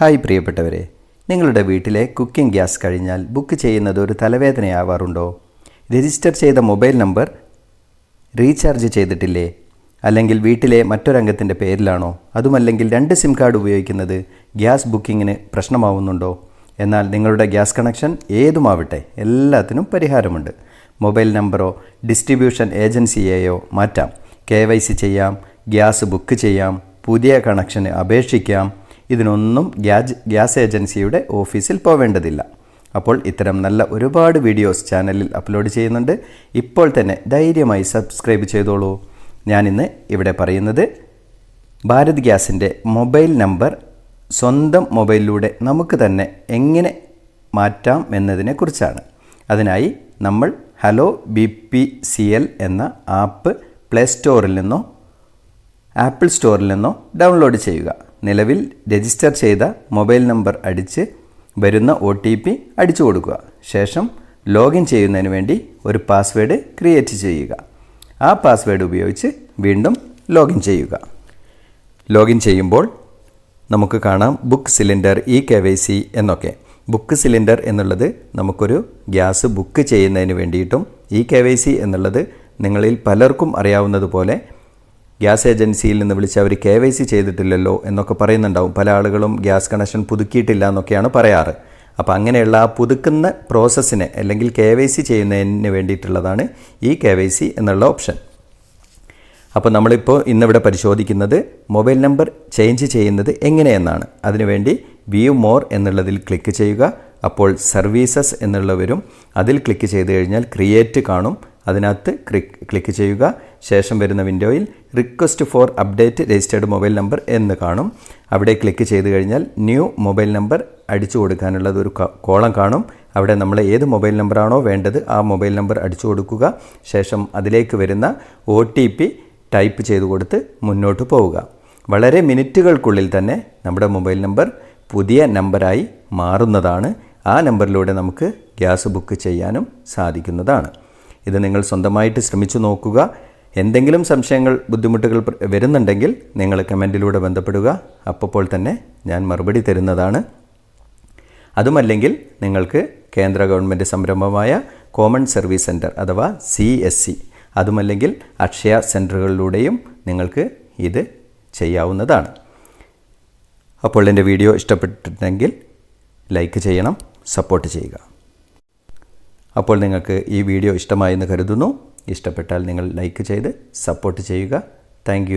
Hi പ്രിയപ്പെട്ടവരെ നിങ്ങളുടെ വീട്ടിലെ കുക്കിംഗ് ഗ്യാസ് കഴിഞ്ഞാൽ ബുക്ക് ചെയ്യുന്നത് ഒരു തലവേദനയാവാറുണ്ടോ? രജിസ്റ്റർ ചെയ്ത മൊബൈൽ നമ്പർ റീചാർജ് ചെയ്തിട്ടില്ലേ? അല്ലെങ്കിൽ വീട്ടിലെ മറ്റൊരംഗത്തിന്റെ പേരിലാണോ? അതുമല്ലെങ്കിൽ രണ്ട് സിം കാർഡ് ഉപയോഗിക്കുന്നത് ഗ്യാസ് ബുക്കിങ്ങിന് പ്രശ്നമാവുന്നുണ്ടോ? എന്നാൽ നിങ്ങളുടെ ഗ്യാസ് കണക്ഷൻ ഏതുമാവട്ടെ എല്ലാത്തിനും പരിഹാരമുണ്ട്. മൊബൈൽ നമ്പറോ ഡിസ്ട്രിബ്യൂഷൻ ഏജൻസിയെയോ മാറ്റാം. കെ ചെയ്യാം ഗ്യാസ് ബുക്ക് ചെയ്യാം പുതിയ കണക്ഷന് അപേക്ഷിക്കാം ഇതിനൊന്നും ഗ്യാജ് ഗ്യാസ് ഏജൻസിയുടെ ഓഫീസിൽ പോവേണ്ടതില്ല. അപ്പോൾ ഇത്തരം നല്ല ഒരുപാട് വീഡിയോസ് ചാനലിൽ അപ്ലോഡ് ചെയ്യുന്നുണ്ട്. ഇപ്പോൾ തന്നെ ധൈര്യമായി സബ്സ്ക്രൈബ് ചെയ്തോളൂ. ഞാനിന്ന് ഇവിടെ പറയുന്നത് ഭാരത് ഗ്യാസിന്റെ മൊബൈൽ നമ്പർ സ്വന്തം മൊബൈലിലൂടെ നമുക്ക് തന്നെ എങ്ങനെ മാറ്റാം എന്നതിനെക്കുറിച്ചാണ്. അതിനായി നമ്മൾ hello B P C L എന്ന ആപ്പ് പ്ലേ സ്റ്റോറിൽ നിന്നോ ആപ്പിൾ സ്റ്റോറിൽ നിന്നോ ഡൗൺലോഡ് ചെയ്യുക. നിലവിൽ രജിസ്റ്റർ ചെയ്ത മൊബൈൽ നമ്പർ അടിച്ച് വരുന്ന ഒ ടി പി അടിച്ചു കൊടുക്കുക. ശേഷം ലോഗിൻ ചെയ്യുന്നതിന് വേണ്ടി ഒരു പാസ്വേഡ് ക്രിയേറ്റ് ചെയ്യുക. ആ പാസ്വേഡ് ഉപയോഗിച്ച് വീണ്ടും ലോഗിൻ ചെയ്യുക. ലോഗിൻ ചെയ്യുമ്പോൾ നമുക്ക് കാണാം book cylinder E K Y C എന്നൊക്കെ. ബുക്ക് സിലിണ്ടർ എന്നുള്ളത് നമുക്കൊരു ഗ്യാസ് ബുക്ക് ചെയ്യുന്നതിന് വേണ്ടിയിട്ടും ഇ കെ വൈ സി എന്നുള്ളത് നിങ്ങളിൽ പലർക്കും അറിയാവുന്നതുപോലെ ഗ്യാസ് ഏജൻസിയിൽ നിന്ന് വിളിച്ച് അവർ കെ വൈ സി ചെയ്തിട്ടില്ലല്ലോ എന്നൊക്കെ പറയുന്നുണ്ടാവും. പല ആളുകളും ഗ്യാസ് കണക്ഷൻ പുതുക്കിയിട്ടില്ല എന്നൊക്കെയാണ് പറയാറ്. അപ്പോൾ അങ്ങനെയുള്ള ആ പുതുക്കുന്ന പ്രോസസ്സിനെ അല്ലെങ്കിൽ കെ വൈ സി ചെയ്യുന്നതിന് വേണ്ടിയിട്ടുള്ളതാണ് ഈ കെ വൈ സി എന്നുള്ള ഓപ്ഷൻ. അപ്പോൾ നമ്മളിപ്പോൾ ഇന്നിവിടെ പരിശോധിക്കുന്നത് മൊബൈൽ നമ്പർ ചേഞ്ച് ചെയ്യുന്നത് എങ്ങനെയെന്നാണ്. അതിനുവേണ്ടി വ്യൂ മോർ എന്നുള്ളതിൽ ക്ലിക്ക് ചെയ്യുക. അപ്പോൾ സർവീസസ് എന്നുള്ളവരും അതിൽ ക്ലിക്ക് ചെയ്ത് കഴിഞ്ഞാൽ ക്രിയേറ്റ് കാണും. അതിനകത്ത് ക്ലിക്ക് ചെയ്യുക. ശേഷം വരുന്ന വിൻഡോയിൽ request for update registered mobile number എന്ന് കാണും. അവിടെ ക്ലിക്ക് ചെയ്ത് കഴിഞ്ഞാൽ ന്യൂ മൊബൈൽ നമ്പർ അടിച്ചു കൊടുക്കാനുള്ളത് ഒരു കോളം കാണും. അവിടെ നമ്മൾ ഏത് മൊബൈൽ നമ്പറാണോ വേണ്ടത് ആ മൊബൈൽ നമ്പർ അടിച്ചു കൊടുക്കുക. ശേഷം അതിലേക്ക് വരുന്ന ഒ ടൈപ്പ് ചെയ്ത് കൊടുത്ത് മുന്നോട്ട് പോവുക. വളരെ മിനിറ്റുകൾക്കുള്ളിൽ തന്നെ നമ്മുടെ മൊബൈൽ നമ്പർ പുതിയ നമ്പറായി മാറുന്നതാണ്. ആ നമ്പറിലൂടെ നമുക്ക് ഗ്യാസ് ബുക്ക് ചെയ്യാനും സാധിക്കുന്നതാണ്. ഇത് നിങ്ങൾ സ്വന്തമായിട്ട് ശ്രമിച്ചു നോക്കുക. എന്തെങ്കിലും സംശയങ്ങൾ ബുദ്ധിമുട്ടുകൾ വരുന്നുണ്ടെങ്കിൽ നിങ്ങൾ കമന്റിലൂടെ ബന്ധപ്പെടുക. അപ്പോൾ തന്നെ ഞാൻ മറുപടി തരുന്നതാണ്. അതുമല്ലെങ്കിൽ നിങ്ങൾക്ക് കേന്ദ്ര ഗവൺമെന്റ് സംരംഭമായ കോമൺ സർവീസ് സെന്റർ അഥവാ സി എസ് സി അതുമല്ലെങ്കിൽ അക്ഷയ സെന്ററുകളിലൂടെയും നിങ്ങൾക്ക് ഇത് ചെയ്യാവുന്നതാണ്. അപ്പോൾ എന്റെ വീഡിയോ ഇഷ്ടപ്പെട്ടിട്ടുണ്ടെങ്കിൽ ലൈക്ക് ചെയ്യണം സപ്പോർട്ട് ചെയ്യുക. അപ്പോൾ നിങ്ങൾക്ക് ഈ വീഡിയോ ഇഷ്ടമായെന്ന് കരുതുന്നു. ഇഷ്ടപ്പെട്ടാൽ നിങ്ങൾ ലൈക്ക് ചെയ്ത് സപ്പോർട്ട് ചെയ്യുക. താങ്ക്